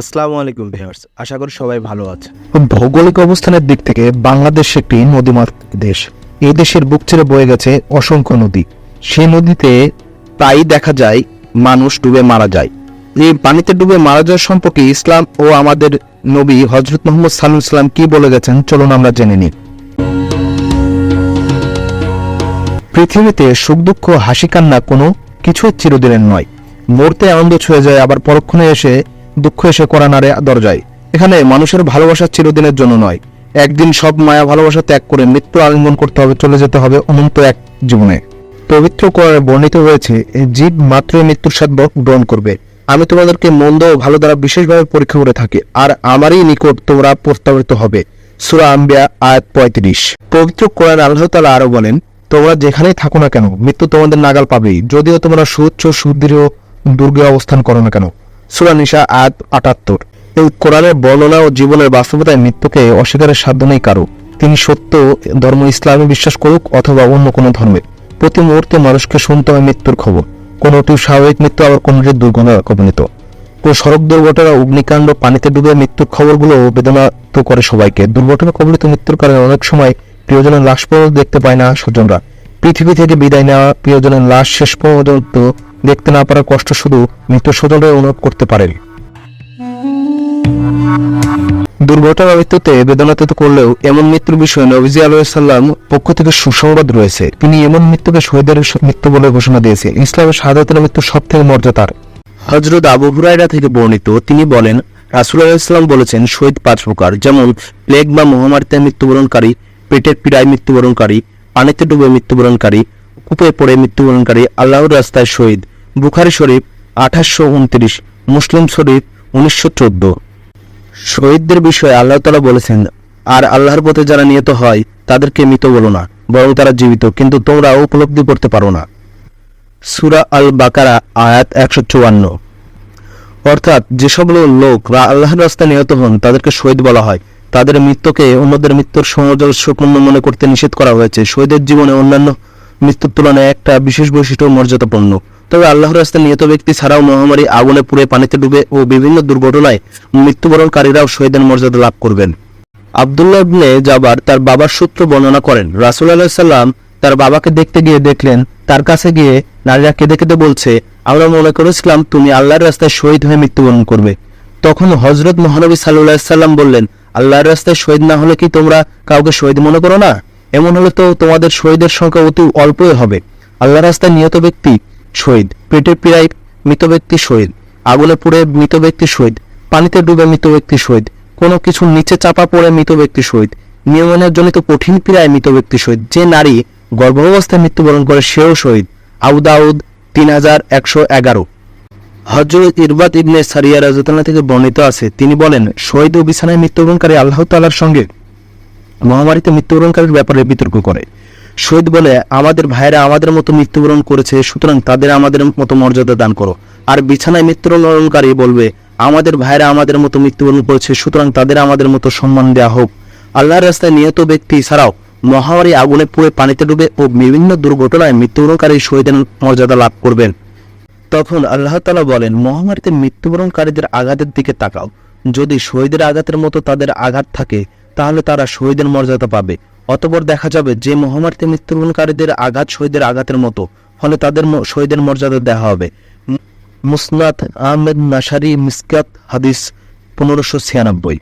আসসালামু আলাইকুম ভিউয়ার্স, আশা করি সবাই ভালো আছে ভৌগোলিক অবস্থানের দিক থেকে বাংলাদেশ একটি নদীমাতৃক দেশ। এই দেশের বুক ছেড়ে বয়ে গেছে অসংখ্য নদী। সেই নদীতে প্রায়ই দেখা যায় মানুষ ডুবে মারা যায়। এই পানিতে ডুবে মারা যাওয়ার সম্পর্কে ইসলাম ও আমাদের নবী হজরত মোহাম্মদ সাল্লাহ ইসলাম কি বলে গেছেন চলুন আমরা জেনে নিই। পৃথিবীতে সুখ দুঃখ, হাসি কান্না কোনো কিছুই চিরদিনের নয়। মরতে আনন্দ ছুঁয়ে যায়, আবার পরক্ষণে এসে দুঃখ এসে করা নাড়ে দরজায়। এখানে মানুষের ভালোবাসা চিরদিনের জন্য নয়। একদিন সব মায়া ভালোবাসা ত্যাগ করে মৃত্যু আলিঙ্গন করতে হবে, চলে যেতে হবে অনন্ত এক জীবনে। পবিত্র করে বর্ণিত হয়েছে জীব মাত্রই মৃত্যুর স্বাদ গ্রহণ করবে। আমি তোমাদেরকে মন্দ ও ভালো দ্বারা বিশেষভাবে পরীক্ষা করে থাকি, আর আমারই নিকট তোমরা প্রস্তাবিত হবে। সুরা আম্বিয়া আয়াত পঁয়ত্রিশ। পবিত্র কোরআন আল্লাহ তালা আরও বলেন, তোমরা যেখানেই থাকো না কেন, মৃত্যু তোমাদের নাগাল পাবেই। যদিও তোমরা সুচ্ছ সুদৃঢ়, দুর্গে অবস্থান করো না কেন সুরা নিশা আয়াত আটাত্তর। এই কোরআনের বর্ণনা ও জীবনের বাস্তবতায় মৃত্যুকে অস্বীকারের সাধ্য নেই কারও। তিনি সত্য, ধর্ম, ইসলামে বিশ্বাস করুক অথবা অন্য কোনো ধর্মে। প্রতি মুহূর্তে মানুষকে শুনতে হয় মৃত্যুর খবর। কোনোটি স্বাভাবিক মৃত্যু আবার কোনোটি দুর্ঘটনা কবলিত কোনো সড়ক দুর্ঘটনা, অগ্নিকাণ্ড, পানিতে ডুবে মৃত্যুর খবরগুলো বেদনা তো করে সবাইকে। দুর্ঘটনা কবলিত মৃত্যুর কারণে অনেক সময় প্রিয়জনের লাশ পর্যন্ত দেখতে পায় না স্বজনরা। পৃথিবী থেকে বিদায় নেওয়া প্রিয়জনের লাশ শেষ পর্যন্ত দেখতে না পারার কষ্ট শুধু মৃত্যুর স্বজনরা অনুভব করতে পারেন। দুর্ঘটনা মৃত্যুতে বেদনাতীত করলেও এমন মৃত্যুর বিষয়ে নবীজি আলাইসাল্লাম পক্ষ থেকে সুসংবাদ রয়েছে। তিনি এমন মৃত্যুকে শহীদের মৃত্যু বলে ঘোষণা দিয়েছে ইসলামের শাহাদাতের মৃত্যু সব থেকে মর্যাদার। হজরত আবু হুরাইরা থেকে বর্ণিত তিনি বলেন রাসুল্লাহ ইসলাম বলেছেন, শহীদ পাঁচ প্রকার, যেমন প্লেগ বা মহামারীতে মৃত্যুবরণকারী, পেটের পীড়ায় মৃত্যুবরণকারী, পানিতে ডুবে মৃত্যুবরণকারী, কূপে পড়ে মৃত্যুবরণকারী, আল্লাহর রাস্তায় শহীদ। বুখারি শরীফ আঠাশশো উনত্রিশ, মুসলিম শরীফ উনিশশো চোদ্দ। শহীদদের বিষয়ে আল্লাহ তালা বলেছেন, আর আল্লাহর পথে যারা নিহত হয়, তাদেরকে মৃত বলো না, বরং তারা জীবিত, কিন্তু তোমরা উপলব্ধি করতে পারো না। সুরা আল বাকারা আয়াত একশো চুয়ান্ন। অর্থাৎ যেসব লোক আল্লাহর রাস্তায় নিহত হন, তাদেরকে শহীদ বলা হয়। তাদের মৃত্যুকে অন্যদের মৃত্যুর সামঞ্জস্যপূর্ণ মনে করতে নিষেধ করা হয়েছে। শহীদের জীবনে অন্যান্য মৃত্যুর তুলনায় একটা বিশেষ বৈশিষ্ট্য মর্যাদাপূর্ণ। তবে আল্লাহর রাস্তায় নিহত ব্যক্তি ছাড়াও মহামারী আগুনে পুড়ে পানিতে ডুবে ও বিভিন্ন দুর্ঘটনায় মৃত্যুবরণকারীরাও শহীদের মর্যাদা লাভ করবেন। আবদুল্লাহ ইবনে জাবার তার বাবার সূত্র বর্ণনা করেন, রাসুল আলাহিসাল্লাম তার বাবাকে দেখতে গিয়ে দেখলেন, তার কাছে গিয়ে নারীরা কেঁদে কেঁদে বলছে, আমরা মনে করেছিলাম তুমি আল্লাহর রাস্তায় শহীদ হয়ে মৃত্যুবরণ করবে। তখন হজরত মহানবী সাল্লাহ সাল্লাম বললেন, আল্লাহর রাস্তায় শহীদ না হলে কি তোমরা কাউকে শহীদ মনে করো না? এমন হলে তো তোমাদের শহীদের সংখ্যা অতি অল্পই হবে। আল্লাহ রাস্তায় নিহত ব্যক্তি শহীদ, পেটের পীড়ায় মৃত ব্যক্তি শহীদ, আগুনে পুড়ে মৃত ব্যক্তি শহীদ, পানিতে ডুবে মৃত ব্যক্তি শহীদ, কোনো কিছুর নিচে চাপা পড়ে মৃত ব্যক্তি শহীদ নিয়মনের জনিত কঠিন পীড়ায় মৃত ব্যক্তি শহীদ, যে নারী গর্ভাবস্থায় মৃত্যুবরণ করে সেও শহীদ। আবু দাউদ, তিন হাজার একশো এগারো। হজরত ইরবাত ইবনে সারিয়া রাজতাল্লাহ থেকে বর্ণিত আছে, তিনি বলেন, শহীদ ও বিছানায় মৃত্যুবরণকারী আল্লাহ তাআলার সঙ্গে মহামারীতে মৃত্যুবরণকারীর ব্যাপারে বিতর্ক করে। শহীদ বলে, আমাদের ভাইরা আমাদের মতো মৃত্যুবরণ করেছে, সুতরাং তাদের আমাদের মতো মর্যাদা দান করো। আর বিছানায় মৃত্যুবরণকারী বলবে, আমাদের ভাইরা আমাদের মতো মৃত্যুবরণ করেছে, সুতরাং তাদের আমাদের মতো সম্মান দেওয়া হোক। আল্লাহর রাস্তায় নিহত ব্যক্তি ছাড়াও মহামারী আগুনে পুড়ে পানিতে ডুবে ও বিভিন্ন দুর্ঘটনায় মৃত্যুবরণকারী শহীদের মর্যাদা লাভ করবেন। তখন আল্লাহ তালা বলেন, মহামারীতে মৃত্যুবরণকারীদের আঘাতের দিকে তাকাও। যদি শহীদের আঘাতের মতো তাদের আঘাত থাকে তাহলে তারা শহীদের মর্যাদা পাবে। অতপর দেখা যাবে যে মহামারীতে মৃত্যুবরণকারীদের আঘাত শহীদের আঘাতের মতো, ফলে তাদের শহীদের মর্যাদা দেওয়া হবে। মুসনাদ আহমেদ নাসারি মিসকাত হাদিস, পনেরোশো ছিয়ানব্বই।